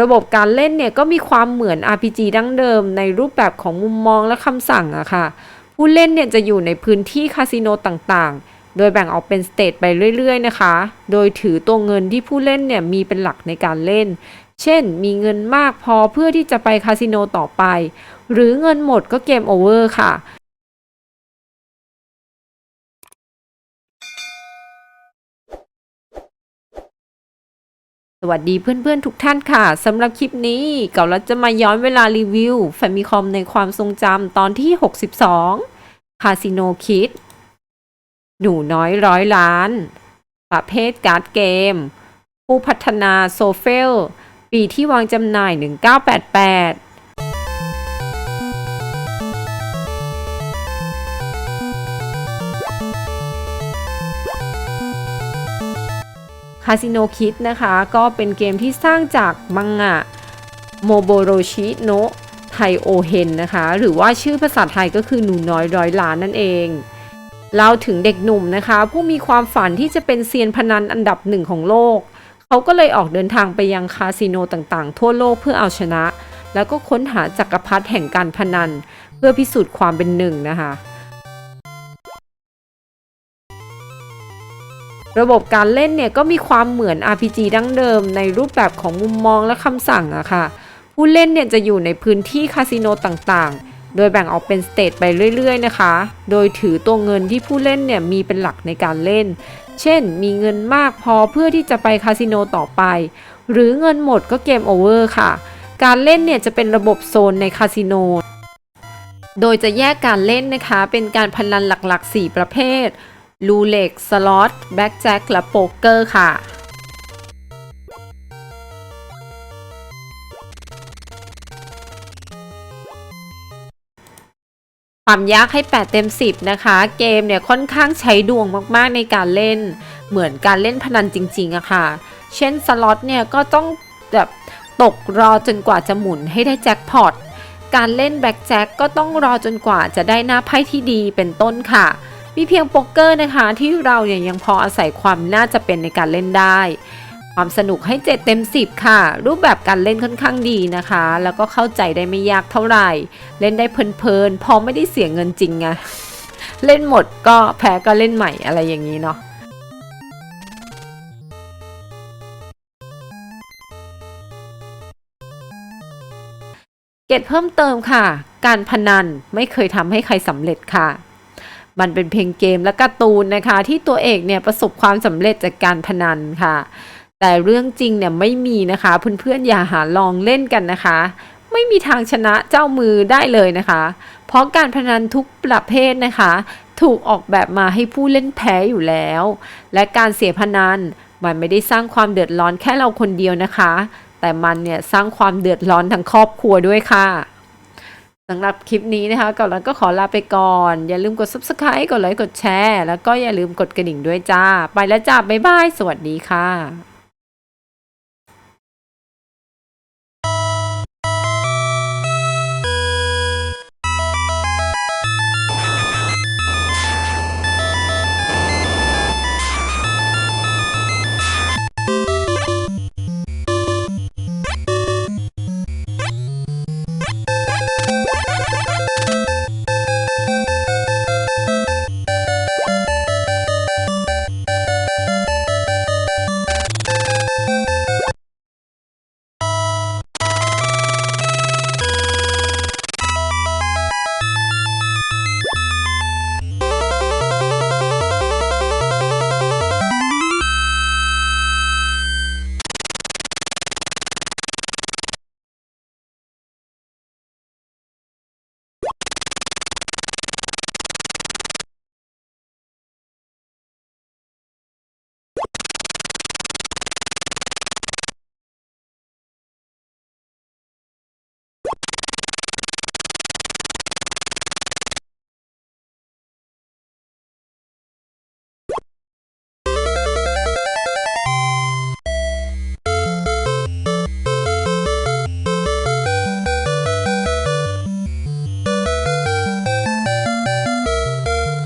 ระบบการเล่นเนี่ยก็มีความเหมือน RPG ดั้งเดิมในรูปแบบของมุมมองและคำสั่งอะค่ะ ผู้เล่นเนี่ยจะอยู่ในพื้นที่คาสิโนต่างๆ โดยแบ่งออกเป็นสเตจไปเรื่อยๆนะคะ โดยถือตัวเงินที่ผู้เล่นเนี่ยมีเป็นหลักในการเล่น เช่น มีเงินมากพอเพื่อที่จะไปคาสิโนต่อไป หรือเงินหมดก็เกมโอเวอร์ค่ะ สวัสดีเพื่อนๆทุกท่านค่ะสำหรับคลิปนี้เก่าเราจะมาย้อนเวลารีวิวแฟมิคอมในความทรงจำตอนที่ 62 คาสิโนคิด หนูน้อยร้อยล้าน ประเภทการ์ดเกม ผู้พัฒนาโซเฟล ปีที่วางจำหน่าย 1988 คาสิโนคิดนะคะ ก็เป็นเกมที่สร้างจากมังงะโมโบโรชิโนะไทโอเฮนนะคะ หรือว่าชื่อภาษาไทยก็คือหนูน้อยร้อยล้านนั่นเองเล่าถึงเด็กหนุ่มนะคะ ผู้มีความฝันที่จะเป็นเซียนพนันอันดับหนึ่งของโลก เขาก็เลยออกเดินทางไปยังคาสิโนต่างๆ ทั่วโลกเพื่อเอาชนะ แล้วก็ค้นหาจักรพรรดิแห่งการพนัน เพื่อพิสูจน์ความเป็นหนึ่งนะคะ ระบบการเล่นเนี่ยก็มีความเหมือน RPG ดั้งเดิมในรูปแบบของมุมมองและคำสั่งอะค่ะ ผู้เล่นเนี่ยจะอยู่ในพื้นที่คาสิโนต่างๆ โดยแบ่งออกเป็นสเตจไปเรื่อยๆนะคะ โดยถือตัวเงินที่ผู้เล่นเนี่ยมีเป็นหลักในการเล่น เช่น มีเงินมากพอเพื่อที่จะไปคาสิโนต่อไป หรือเงินหมดก็เกมโอเวอร์ค่ะ การเล่นเนี่ยจะเป็นระบบโซนในคาสิโนโดยจะแยกการเล่นนะคะ เป็นการพนันหลักๆ 4 ประเภท ลูเล็ก สล็อต แบ็กแจ็ค และโป๊กเกอร์ค่ะ ความยากให้ 8 เต็ม 10 นะคะ เกมเนี่ยค่อนข้างใช้ดวงมากๆในการเล่น เหมือนการเล่นพนันจริงๆอะค่ะ เช่นสล็อตเนี่ยก็ต้องแบบตกรอจนกว่าจะหมุนให้ได้แจ็คพอต การเล่นแบ็กแจ็คก็ต้องรอจนกว่าจะได้หน้าไพ่ที่ดีเป็นต้นค่ะ มีเพียงโป๊กเกอร์นะคะ ที่เราเนี่ยยังพออาศัยความน่าจะเป็นในการเล่นได้ ความสนุกให้ 7 เต็ม 10 ค่ะ รูปแบบการเล่นค่อนข้างดีนะคะ แล้วก็เข้าใจได้ไม่ยากเท่าไหร่ เล่นได้เพลินๆพอไม่ได้เสียเงินจริงไงเล่นหมดก็แพ้ก็เล่นใหม่อะไรอย่างนี้เนาะเกร็ดเพิ่มเติมค่ะ การพนันไม่เคยทำให้ใครสำเร็จค่ะ มันเป็นเพียงเกมและการ์ตูนนะคะ ที่ตัวเอกเนี่ยประสบความสำเร็จจากการพนันค่ะ แต่เรื่องจริงเนี่ยไม่มีนะคะเพื่อนๆอย่าหาลองเล่นกันนะคะ ไม่มีทางชนะเจ้ามือได้เลยนะคะ เพราะการพนันทุกประเภทนะคะ ถูกออกแบบมาให้ผู้เล่นแพ้อยู่แล้ว และการเสียพนันมันไม่ได้สร้างความเดือดร้อนแค่เราคนเดียวนะคะ แต่มันเนี่ยสร้างความเดือดร้อนทั้งครอบครัวด้วยค่ะ สำหรับคลิปนี้นะคะก่อนแล้วก็ขอลาไปก่อน อย่าลืมกด subscribe กดไลค์กดแชร์ แล้วก็อย่าลืมกดกระดิ่งด้วยจ้า ไปแล้วจ้า บ๊ายบาย สวัสดีค่ะ